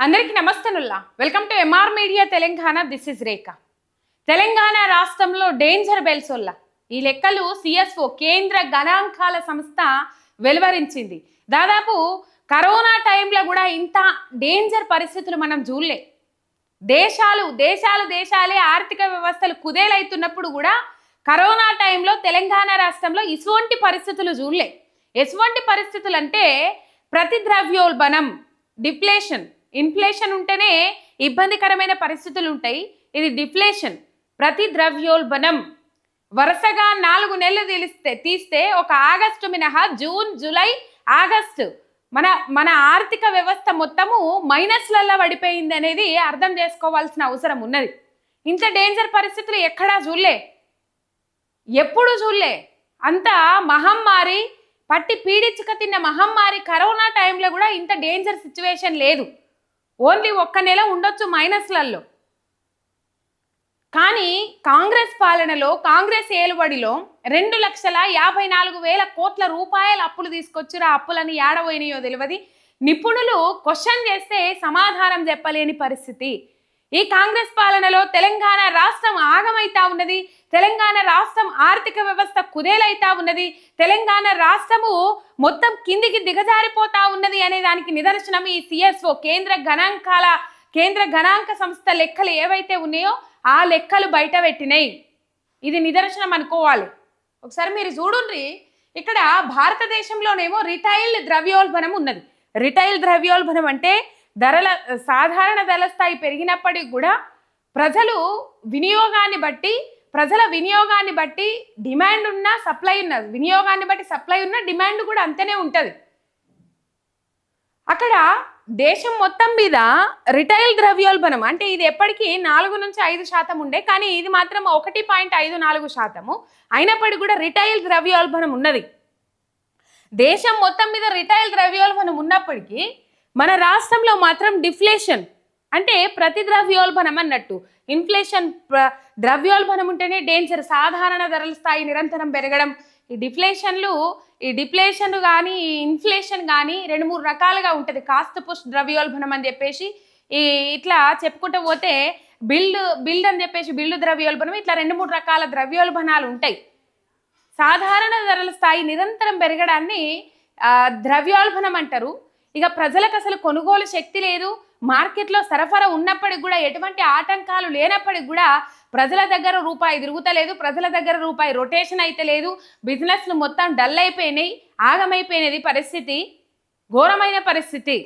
అందరికీ నమస్తనుల్లా welcome to MR media Telangana this is Rekha Telangana రాష్ట్రంలో danger bells వల్ల ఈ లెక్కలు సిఎస్ఓ కేంద్ర గణాంకాల సంస్థ వెలువరించింది. దాదాపు కరోనా టైంలో కూడా ఇంత డేంజర్ పరిస్థితులు మనం చూడలే. దేశాలు దేశాలు దేశాలే ఆర్థిక వ్యవస్థలు కుదేలైతున్నప్పుడు కూడా కరోనా టైంలో తెలంగాణ రాష్ట్రంలో ఇటువంటి పరిస్థితులు చూడలే. ఎటువంటి పరిస్థితులు అంటే ప్రతి ద్రవ్యోల్బణం డిప్లేషన్ ఇన్ఫ్లేషన్ ఉంటేనే ఇబ్బందికరమైన పరిస్థితులు ఉంటాయి. ఇది డిఫ్లేషన్. ప్రతి ద్రవ్యోల్బణం వరుసగా నాలుగు నెలలు తెలిస్తే తీస్తే ఒక ఆగస్టు మినహా జూన్ జూలై ఆగస్టు మన మన ఆర్థిక వ్యవస్థ మొత్తము మైనస్లలో పడిపోయింది అనేది అర్థం చేసుకోవాల్సిన అవసరం ఉన్నది. ఇంత డేంజర్ పరిస్థితులు ఎక్కడా చూడలే. ఎప్పుడు చూడలే. అంత మహమ్మారి పట్టి పీడించుక తిన్న మహమ్మారి కరోనా టైంలో కూడా ఇంత డేంజర్ సిచ్యువేషన్ లేదు. ఓన్లీ ఒక్క నెల ఉండొచ్చు మైనస్లలో కానీ కాంగ్రెస్ పాలనలో కాంగ్రెస్ ఏలుబడిలో రెండు లక్షల యాభై నాలుగు వేల కోట్ల రూపాయల అప్పులు తీసుకొచ్చిరా అప్పులని ఏడబోయినాయో తెలియదు నిపుణులు క్వశ్చన్ చేస్తే సమాధానం చెప్పలేని పరిస్థితి. ఈ కాంగ్రెస్ పాలనలో తెలంగాణ రాష్ట్రం ఆగమైతా ఉన్నది. తెలంగాణ రాష్ట్రం ఆర్థిక వ్యవస్థ కుదేలైతా ఉన్నది. తెలంగాణ రాష్ట్రము మొత్తం కిందికి దిగజారిపోతా ఉన్నది అనే దానికి నిదర్శనం ఈ సిఎస్ఓ కేంద్ర గణాంకాల కేంద్ర గణాంక సంస్థ లెక్కలు ఏవైతే ఉన్నాయో ఆ లెక్కలు బయట పెట్టినాయి. ఇది నిదర్శనం అనుకోవాలి. ఒకసారి మీరు చూడుండ్రి. ఇక్కడ భారతదేశంలోనేమో రిటైల్ ద్రవ్యోల్బణం ఉన్నది. రిటైల్ ద్రవ్యోల్బణం అంటే ధరల సాధారణ ధరల స్థాయి పెరిగినప్పటికి కూడా ప్రజలు వినియోగాన్ని బట్టి ప్రజల వినియోగాన్ని బట్టి డిమాండ్ ఉన్న సప్లై ఉన్న వినియోగాన్ని బట్టి సప్లై ఉన్న డిమాండ్ కూడా అంతనే ఉంటుంది. అక్కడ దేశం మొత్తం మీద రిటైల్ ద్రవ్యోల్బణం అంటే ఇది ఎప్పటికీ నాలుగు నుంచి ఐదు శాతం ఉండే కానీ ఇది మాత్రం ఒకటి పాయింట్ ఐదు నాలుగు శాతము అయినప్పటికీ కూడా రిటైల్ ద్రవ్యోల్బణం ఉన్నది. దేశం మొత్తం మీద రిటైల్ ద్రవ్యోల్బణం ఉన్నప్పటికీ మన రాష్ట్రంలో మాత్రం డిఫ్లేషన్ అంటే ప్రతి ద్రవ్యోల్బణం అన్నట్టు. ఇన్ఫ్లేషన్ ద్రవ్యోల్బణం ఉంటేనే డేంజర్. సాధారణ ధరల స్థాయి నిరంతరం పెరగడం. ఈ డిఫ్లేషన్లు ఈ డిఫ్లేషన్ కానీ ఈ ఇన్ఫ్లేషన్ కానీ రెండు మూడు రకాలుగా ఉంటుంది. కాస్త పుష్ ద్రవ్యోల్బణం అని చెప్పేసి ఈ ఇట్లా చెప్పుకుంటూ పోతే బిల్డ్ బిల్డ్ అని చెప్పేసి బిల్లు ద్రవ్యోల్బణం ఇట్లా రెండు మూడు రకాల ద్రవ్యోల్బణాలు ఉంటాయి. సాధారణ ధరల స్థాయి నిరంతరం పెరగడాన్ని ద్రవ్యోల్బణం అంటారు. ఇక ప్రజలకు అసలు కొనుగోలు శక్తి లేదు. మార్కెట్లో సరఫరా ఉన్నప్పటికి కూడా ఎటువంటి ఆటంకాలు లేనప్పటికి కూడా ప్రజల దగ్గర రూపాయి తిరుగుతలేదు. ప్రజల దగ్గర రూపాయి రొటేషన్ అయితే లేదు. బిజినెస్లు మొత్తం డల్ అయిపోయినాయి. ఆగమైపోయినది పరిస్థితి. ఘోరమైన పరిస్థితి.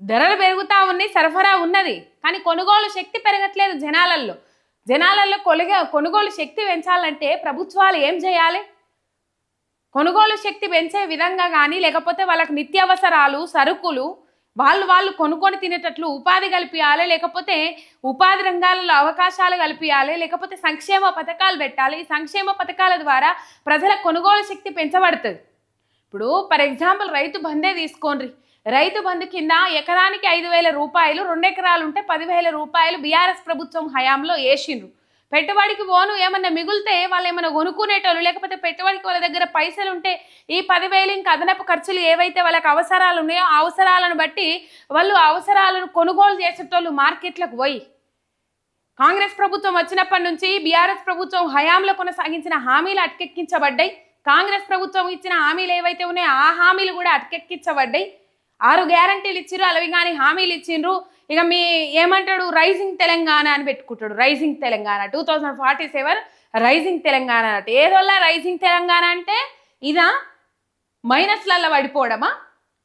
ధరలు పెరుగుతూ ఉన్నాయి సరఫరా ఉన్నది. కానీ కొనుగోలు శక్తి పెరగట్లేదు జనాలల్లో. జనాలలో కొలిగే కొనుగోలు శక్తి పెంచాలంటే ప్రభుత్వాలు ఏం చేయాలి? కొనుగోలు శక్తి పెంచే విధంగా కానీ లేకపోతే వాళ్ళకి నిత్యావసరాలు సరుకులు వాళ్ళు వాళ్ళు కొనుక్కొని తినేటట్లు ఉపాధి కల్పించాలి లేకపోతే ఉపాధి రంగాలలో అవకాశాలు కల్పించాలి లేకపోతే సంక్షేమ పథకాలు పెట్టాలి. ఈ సంక్షేమ పథకాల ద్వారా ప్రజల కొనుగోలు శక్తి పెంచబడుతుంది. ఇప్పుడు ఫర్ ఎగ్జాంపుల్ రైతు బందే తీసుకోండి. రైతు బంధు కింద ఎకరానికి ఐదు వేల రూపాయలు రెండు ఎకరాలు ఉంటే పదివేల రూపాయలు బీఆర్ఎస్ ప్రభుత్వం హయాంలో వేసిండ్రు పెట్టుబడికి పోను ఏమన్నా మిగిలితే వాళ్ళు ఏమైనా కొనుక్కునేటోళ్ళు లేకపోతే పెట్టుబడికి వాళ్ళ దగ్గర పైసలు ఉంటే ఈ పదివేలు ఇంకా అదనపు ఖర్చులు ఏవైతే వాళ్ళకి అవసరాలు ఉన్నాయో అవసరాలను బట్టి వాళ్ళు అవసరాలను కొనుగోలు చేసేటోళ్ళు మార్కెట్లకు పోయి. కాంగ్రెస్ ప్రభుత్వం వచ్చినప్పటి నుంచి బీఆర్ఎస్ ప్రభుత్వం హయాంలో కొనసాగించిన హామీలు అటకెక్కించబడ్డాయి కాంగ్రెస్ ప్రభుత్వం ఇచ్చిన హామీలు ఏవైతే ఉన్నాయో ఆ హామీలు కూడా అటకెక్కించబడ్డాయి ఆరు గ్యారంటీలు ఇచ్చిర్రు అలవి కానీ హామీలు ఇచ్చిండ్రు ఇక మీ ఏమంటాడు? రైజింగ్ తెలంగాణ అని పెట్టుకుంటాడు. Rising Telangana. Two thousand forty seven rising Telangana అంటే ఏదోలా రైజింగ్ తెలంగాణ అంటే ఇదా? మైనస్లలో పడిపోవడమా?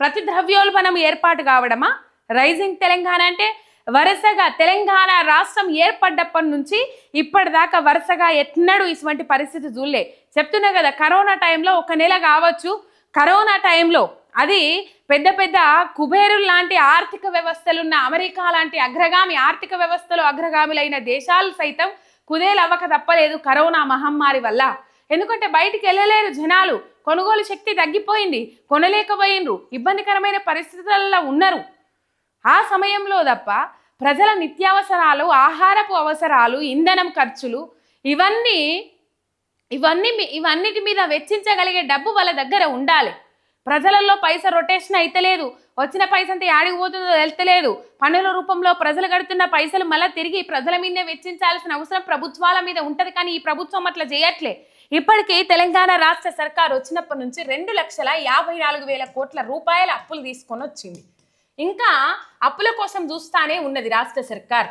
ప్రతి ద్రవ్యోల్బణం ఏర్పాటు కావడమా? రైజింగ్ తెలంగాణ అంటే వరుసగా తెలంగాణ రాష్ట్రం ఏర్పడ్డప్పటి నుంచి ఇప్పటిదాకా వరుసగా ఎన్నడూ ఇటువంటి పరిస్థితి చూడలే. చెప్తున్నా కదా కరోనా టైంలో ఒక నెల కావచ్చు. కరోనా టైంలో అది పెద్ద పెద్ద కుబేరులు లాంటి ఆర్థిక వ్యవస్థలున్న అమెరికా లాంటి అగ్రగామి ఆర్థిక వ్యవస్థలు అగ్రగామిలైన దేశాలు సైతం కుదేలు అవ్వక తప్పలేదు కరోనా మహమ్మారి వల్ల. ఎందుకంటే బయటికి వెళ్ళలేరు జనాలు. కొనుగోలు శక్తి తగ్గిపోయింది. కొనలేకపోయినరు. ఇబ్బందికరమైన పరిస్థితులలో ఉన్నారు. ఆ సమయంలో తప్ప ప్రజల నిత్యావసరాలు ఆహారపు అవసరాలు ఇంధనం ఖర్చులు ఇవన్నీ ఇవన్నీ మీ- ఇవన్నిటి మీద వెచ్చించగలిగే డబ్బు వాళ్ళ దగ్గర ఉండాలి. ప్రజలలో పైస రొటేషన్ అయితలేదు వచ్చిన పైసంతా యాడికి పోతుందో తెలుస్తలేదు. పన్నుల రూపంలో ప్రజలు కడుతున్న పైసలు మళ్ళీ తిరిగి ప్రజల మీదనే వెచ్చించాల్సిన అవసరం ప్రభుత్వాల మీద ఉంటుంది కానీ ఈ ప్రభుత్వం అట్లా చేయట్లే. ఇప్పటికీ తెలంగాణ రాష్ట్ర సర్కార్ వచ్చినప్పటి నుంచి రెండు లక్షల యాభై నాలుగు వేల కోట్ల రూపాయల అప్పులు తీసుకొని వచ్చింది. ఇంకా అప్పుల కోసం చూస్తానే ఉన్నది రాష్ట్ర సర్కార్.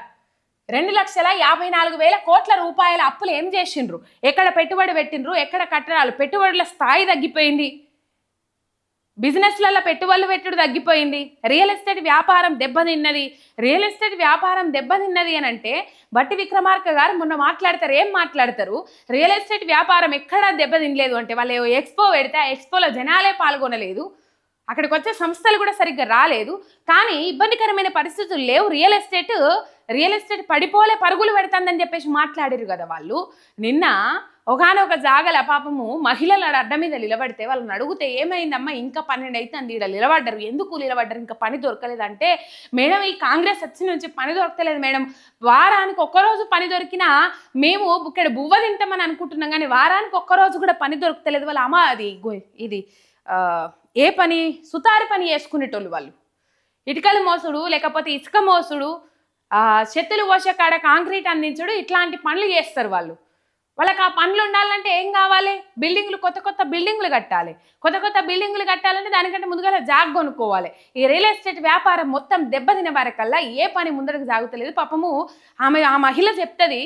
రెండు లక్షల యాభై నాలుగు వేల కోట్ల రూపాయల అప్పులు ఏం చేసిండ్రు? ఎక్కడ పెట్టుబడి పెట్టిండ్రు? ఎక్కడ కట్టడాలు? పెట్టుబడుల స్థాయి తగ్గిపోయింది. బిజినెస్లలో పెట్టుబడులు పెట్టుడు తగ్గిపోయింది. రియల్ ఎస్టేట్ వ్యాపారం దెబ్బతిన్నది. రియల్ ఎస్టేట్ వ్యాపారం దెబ్బతిన్నది అని అంటే బట్టి విక్రమార్క గారు మొన్న మాట్లాడతారు. ఏం మాట్లాడతారు? రియల్ ఎస్టేట్ వ్యాపారం ఎక్కడా దెబ్బతినలేదు అంటే వాళ్ళు ఎక్స్పో పెడితే ఆ ఎక్స్పోలో జనాలే పాల్గొనలేదు. అక్కడికి వచ్చే సంస్థలు కూడా సరిగ్గా రాలేదు. కానీ ఇబ్బందికరమైన పరిస్థితులు లేవు. రియల్ ఎస్టేట్ రియల్ ఎస్టేట్ పడిపోలే పరుగులు పెడతాందని చెప్పేసి మాట్లాడారు కదా వాళ్ళు. నిన్న ఒకనొక జాగల పాపము మహిళలు ఆడ అడ్డ మీద నిలబడితే వాళ్ళని అడిగితే ఏమైందమ్మా? ఇంకా పన్నెండు అవుతుంది ఇక్కడ నిలబడ్డారు. ఎందుకు నిలబడ్డారు? ఇంకా పని దొరకలేదంటే మేడం ఈ కాంగ్రెస్ వచ్చిన నుంచి పని దొరకలేదు మేడం. వారానికి ఒక్కరోజు పని దొరికినా మేము ఇక్కడ బువ్వ తింటామని అనుకుంటున్నాం కానీ వారానికి ఒక్కరోజు కూడా పని దొరకలేదు. వాళ్ళ అమ్మ అది ఇది ఏ పని? సుతారి పని చేసుకునేటోళ్ళు వాళ్ళు. ఇటుకలు మోసుడు లేకపోతే ఇసుక మోసుడు చెత్తలు పోసే కాడ కాంక్రీట్ అందించుడు ఇట్లాంటి పనులు చేస్తారు వాళ్ళు. వాళ్ళకి ఆ పనులు ఉండాలంటే ఏం కావాలి? బిల్డింగ్లు కొత్త కొత్త బిల్డింగ్లు కట్టాలి. కొత్త కొత్త బిల్డింగ్లు కట్టాలంటే దానికంటే ముందుగా జాగ్ కొనుక్కోవాలి. ఈ రియల్ ఎస్టేట్ వ్యాపారం మొత్తం దెబ్బతిన వారికల్లా ఏ పని ముందరకు సాగుతలేదు. పాపము ఆమె ఆ మహిళ చెప్తుంది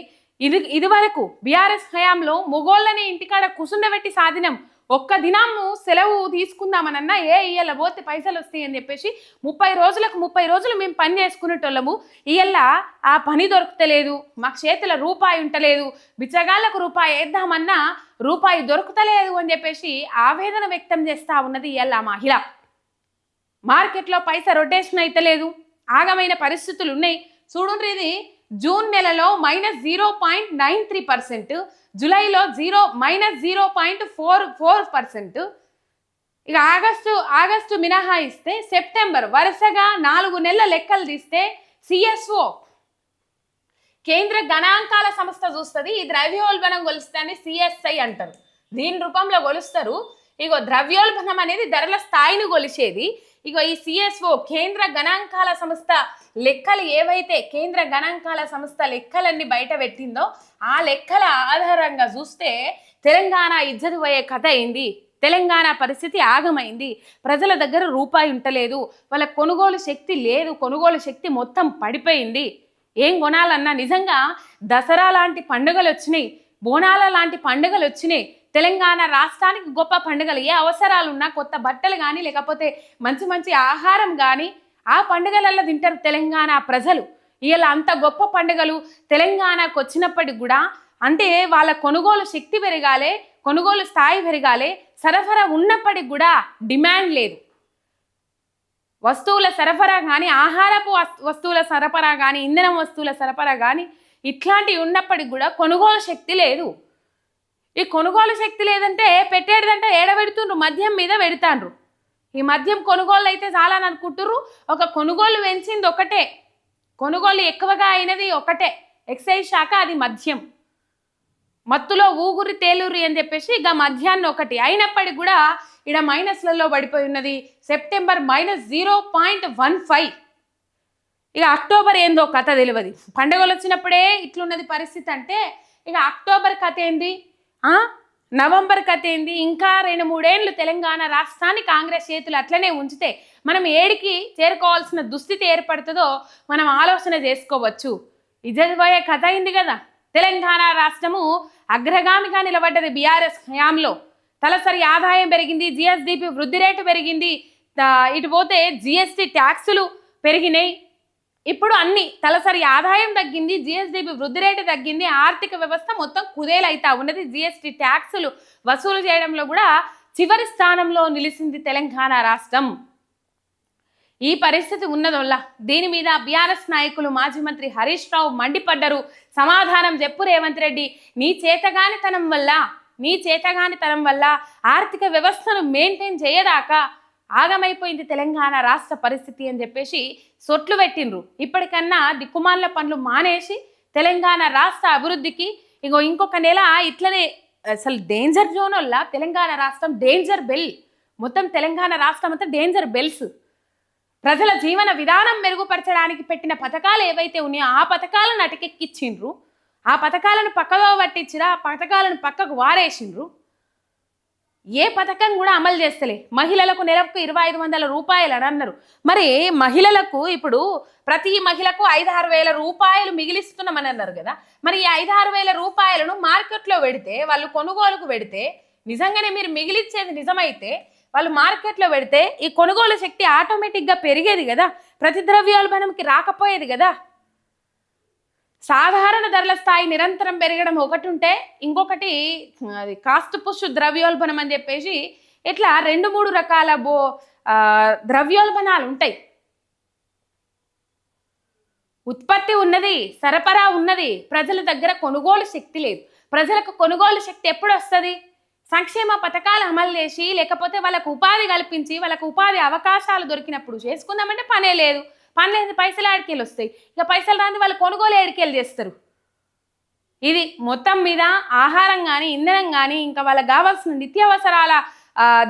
ఇది ఇది వరకు బీఆర్ఎస్ హయాంలో మొగోళ్ళని ఇంటికాడ కుసుండబెట్టి సాధినం. ఒక్క దినము సెలవు తీసుకుందామనన్నా ఏ ఇయ్యాల పోతే పైసలు వస్తాయి అని చెప్పేసి ముప్పై రోజులకు ముప్పై రోజులు మేము పని చేసుకునేటోళ్ళము. ఇయ్యాల ఆ పని దొరుకుతలేదు మా చేతుల రూపాయి ఉంటలేదు బిచ్చగాళ్ళకు రూపాయి వేద్దామన్నా రూపాయి దొరుకుతలేదు అని చెప్పేసి ఆవేదన వ్యక్తం చేస్తా ఉన్నది ఇయ్యాల మహిళ. మార్కెట్లో పైసా రొటేషన్ అయితే లేదు ఆగమైన పరిస్థితులు ఉన్నాయి. చూడండి ఇది జూన్ నెలలో minus zero point nine three percent జూలైలో zero minus zero point four four percent. ఇక ఆగస్టు ఆగస్టు మినహాయిస్తే సెప్టెంబర్ వరుసగా నాలుగు నెలల లెక్కలు తీస్తే సిఎస్ఓ కేంద్ర గణాంకాల సంస్థ చూస్తుంది ఈ ద్రవ్యోల్బణం కొలుస్తాన్ని సిఎస్ఐ అంటారు. దీని రూపంలో కొలుస్తారు ఇగో ద్రవ్యోల్బణం అనేది ధరల స్థాయిని కొలిచేది. ఇగో ఈ సిఎస్ఓ కేంద్ర గణాంకాల సంస్థ లెక్కలు ఏవైతే కేంద్ర గణాంకాల సంస్థ లెక్కలన్నీ బయట పెట్టిందో ఆ లెక్కల ఆధారంగా చూస్తే తెలంగాణ ఇజ్జతు పోయే కథ అయింది తెలంగాణ పరిస్థితి ఆగమైంది. ప్రజల దగ్గర రూపాయి ఉంటలేదు. వాళ్ళ కొనుగోలు శక్తి లేదు. కొనుగోలు శక్తి మొత్తం పడిపోయింది. ఏం కొనాలన్నా? నిజంగా దసరా లాంటి పండుగలు వచ్చినాయి బోనాల లాంటి పండుగలు వచ్చినాయి తెలంగాణ రాష్ట్రానికి గొప్ప పండుగలు. ఏ అవసరాలున్నా కొత్త బట్టలు కానీ లేకపోతే మంచి మంచి ఆహారం కానీ ఆ పండుగలలో తింటారు తెలంగాణ ప్రజలు. ఇలా అంత గొప్ప పండుగలు తెలంగాణకు వచ్చినప్పటికి కూడా అంటే వాళ్ళ కొనుగోలు శక్తి పెరగాలి కొనుగోలు స్థాయి పెరగాలి సరఫరా ఉన్నప్పటికి కూడా డిమాండ్ లేదు. వస్తువుల సరఫరా కానీ ఆహారపు వస్తువుల సరఫరా కానీ ఇంధనం వస్తువుల సరఫరా కానీ ఇట్లాంటివి ఉన్నప్పటికి కూడా కొనుగోలు శక్తి లేదు. ఈ కొనుగోలు శక్తి లేదంటే పెట్టేటిదంటే ఏడ పెడుతుండ్రు మద్యం మీద పెడతాండ్రు. ఈ మద్యం కొనుగోలు అయితే చాలా అని అనుకుంటుర్రు ఒక కొనుగోలు పెంచింది ఒకటే. కొనుగోలు ఎక్కువగా అయినది ఒకటే. ఎక్సైజ్ శాఖ అది మద్యం. మత్తులో ఊగురి తేలూరి అని చెప్పేసి ఇక మధ్యాహ్నం ఒకటి. అయినప్పటికీ కూడా ఇక్కడ మైనస్లలో పడిపోయి ఉన్నది. September minus zero point one five. ఇక అక్టోబర్ ఏందో కథ తెలియదు పండుగలు వచ్చినప్పుడే ఇట్లున్నది పరిస్థితి అంటే ఇక అక్టోబర్ కథ ఏంది? నవంబర్ కథ ఏంది? ఇంకా రెండు మూడేళ్ళు తెలంగాణ రాష్ట్రాన్ని కాంగ్రెస్ చేతులు అట్లనే ఉంచితే మనం ఏడికి చేరుకోవాల్సిన దుస్థితి ఏర్పడుతుందో మనం ఆలోచన చేసుకోవచ్చు. ఇజ్జత్ కథ అయింది కదా? తెలంగాణ రాష్ట్రము అగ్రగామిగా నిలబడ్డది బీఆర్ఎస్ హయాంలో. తలసరి ఆదాయం పెరిగింది జిఎస్డిపి వృద్ధి రేటు పెరిగింది ఇటు పోతే జిఎస్టి ట్యాక్సులు పెరిగినాయి. ఇప్పుడు అన్ని తలసరి ఆదాయం తగ్గింది జిఎస్డిపి వృద్ధి రేటు తగ్గింది ఆర్థిక వ్యవస్థ మొత్తం కుదేలైతా ఉన్నది. జిఎస్టి ట్యాక్సులు వసూలు చేయడంలో కూడా చివరి స్థానంలో నిలిచింది తెలంగాణ రాష్ట్రం. ఈ పరిస్థితి ఉన్నదొల్ల దీని మీద బీఆర్ఎస్ నాయకులు మాజీ మంత్రి హరీష్ రావు మండిపడ్డరు. సమాధానం చెప్పు రేవంత్ రెడ్డి. నీ చేతగానితనం వల్ల నీ చేతగానితనం వల్ల ఆర్థిక వ్యవస్థను మెయింటైన్ చేయదాకా ఆగమైపోయింది తెలంగాణ రాష్ట్ర పరిస్థితి అని చెప్పేసి సొట్లు పెట్టిండ్రు. ఇప్పటికన్నా దిక్కుమాల పనులు మానేసి తెలంగాణ రాష్ట్ర అభివృద్ధికి ఇగో ఇంకొక నెల ఇట్లనే అసలు డేంజర్ జోన్ వల్ల తెలంగాణ రాష్ట్రం డేంజర్ బెల్ మొత్తం తెలంగాణ రాష్ట్రం అంతా డేంజర్ బెల్స్ ప్రజల జీవన విధానం మెరుగుపరచడానికి పెట్టిన పథకాలు ఏవైతే ఉన్నాయో ఆ పథకాలను అటకెక్కిచ్చిండ్రు. ఆ పథకాలను పక్కలో పట్టించిరా ఆ పథకాలను పక్కకు వారేసిండ్రు. ఏ పథకం కూడా అమలు చేస్తలే. మహిళలకు నెలకు ఇరవై ఐదు వందల రూపాయలు అని అన్నారు. మరి మహిళలకు ఇప్పుడు ప్రతి మహిళకు ఐదారు వేల రూపాయలు మిగిలిస్తున్నామని అన్నారు కదా. మరి ఈ ఐదారు వేల రూపాయలను మార్కెట్లో పెడితే వాళ్ళు కొనుగోలుకు పెడితే నిజంగానే మీరు మిగిలిచ్చేది నిజమైతే వాళ్ళు మార్కెట్లో పెడితే ఈ కొనుగోలు శక్తి ఆటోమేటిక్గా పెరిగేది కదా. ప్రతి ద్రవ్యోల్బణంకి రాకపోయేది కదా. సాధారణ ధరల స్థాయి నిరంతరం పెరగడం ఒకటి ఉంటే ఇంకొకటి అది కాస్ట్ పుష్ ద్రవ్యోల్బణం అని చెప్పేసి ఇట్లా రెండు మూడు రకాల బో ద్రవ్యోల్బణాలు ఉంటాయి. ఉత్పత్తి ఉన్నది సరఫరా ఉన్నది ప్రజల దగ్గర కొనుగోలు శక్తి లేదు. ప్రజలకు కొనుగోలు శక్తి ఎప్పుడు వస్తుంది సంక్షేమ పథకాలు అమలు చేసి లేకపోతే వాళ్ళకు ఉపాధి కల్పించి వాళ్ళకు ఉపాధి అవకాశాలు దొరికినప్పుడు చేసుకుందామంటే పనే లేదు. పని లేని పైసలు ఆడికెళ్ళి వస్తాయి. ఇక పైసలు రాని వాళ్ళు కొనుగోలు ఏడికెళ్ళి చేస్తారు. ఇది మొత్తం మీద ఆహారం కానీ ఇంధనం కానీ ఇంకా వాళ్ళకి కావాల్సిన నిత్యావసరాల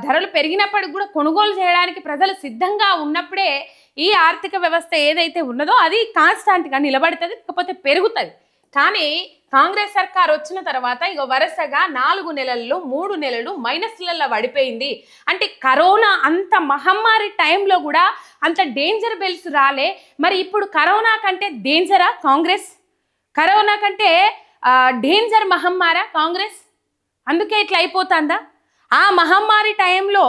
ధరలు పెరిగినప్పటికి కూడా కొనుగోలు చేయడానికి ప్రజలు సిద్ధంగా ఉన్నప్పుడే ఈ ఆర్థిక వ్యవస్థ ఏదైతే ఉన్నదో అది కాన్స్టాంట్గా నిలబడుతుంది కాకపోతే పెరుగుతుంది. కానీ కాంగ్రెస్ సర్కార్ వచ్చిన తర్వాత ఇక వరుసగా నాలుగు నెలల్లో మూడు నెలలు మైనస్లలో పడిపోయింది. అంటే కరోనా అంత మహమ్మారి టైంలో కూడా అంత డేంజర్ బెల్స్ రాలే. మరి ఇప్పుడు కరోనా కంటే డేంజరా కాంగ్రెస్? కరోనా కంటే డేంజర్ మహమ్మారా కాంగ్రెస్? అందుకే ఇట్లా అయిపోతుందా? ఆ మహమ్మారి టైంలో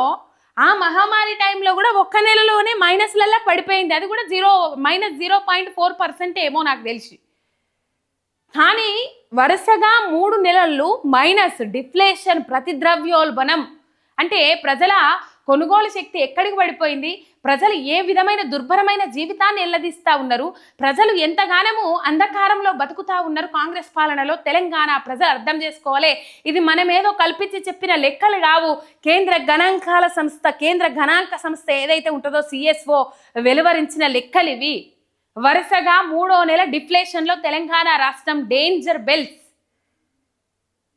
ఆ మహమ్మారి టైంలో కూడా ఒక్క నెలలోనే మైనస్లలో పడిపోయింది. అది కూడా zero minus zero point four percent ఏమో నాకు తెలిసి. కానీ వరుసగా మూడు నెలలు మైనస్ డిఫ్లేషన్ ప్రతి ద్రవ్యోల్బణం అంటే ప్రజల కొనుగోలు శక్తి ఎక్కడికి పడిపోయింది? ప్రజలు ఏ విధమైన దుర్భరమైన జీవితాన్ని ఎల్లదీస్తూ ఉన్నారు? ప్రజలు ఎంతగానము అంధకారంలో బతుకుతా ఉన్నారు కాంగ్రెస్ పాలనలో? తెలంగాణ ప్రజలు అర్థం చేసుకోవాలి. ఇది మనమేదో కల్పించి చెప్పిన లెక్కలు కావు. కేంద్ర గణాంకాల సంస్థ కేంద్ర గణాంక సంస్థ ఏదైతే ఉంటుందో సిఎస్ఓ వెలువరించిన లెక్కలు ఇవి వరుసగా మూడో నెల డిఫ్లేషన్లో తెలంగాణ రాష్ట్రం డేంజర్ బెల్స్.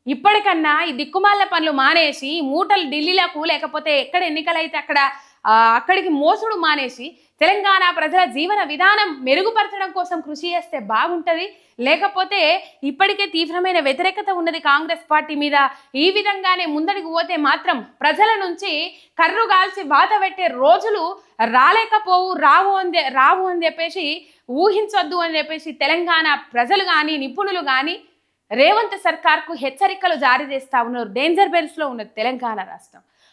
ఇప్పటికన్నా ఈ దిక్కుమాల పనులు మానేసి మూటలు ఢిల్లీలకు లేకపోతే ఎక్కడ ఎన్నికలైతే అక్కడ అక్కడికి మోసుడు మానేసి తెలంగాణ ప్రజల జీవన విధానం మెరుగుపరచడం కోసం కృషి చేస్తే బాగుంటుంది. లేకపోతే ఇప్పటికే తీవ్రమైన వ్యతిరేకత ఉన్నది కాంగ్రెస్ పార్టీ మీద. ఈ విధంగానే ముందడికి పోతే మాత్రం ప్రజల నుంచి కర్రు కాల్చి వాత పెట్టే రోజులు రాలేకపోవు రావు అని రావు అని చెప్పేసి ఊహించొద్దు అని చెప్పేసి తెలంగాణ ప్రజలు కానీ నిపుణులు కానీ రేవంత్ సర్కార్కు హెచ్చరికలు జారీ చేస్తూ ఉన్నారు. డేంజర్ బెల్స్లో ఉన్నది తెలంగాణ రాష్ట్రం.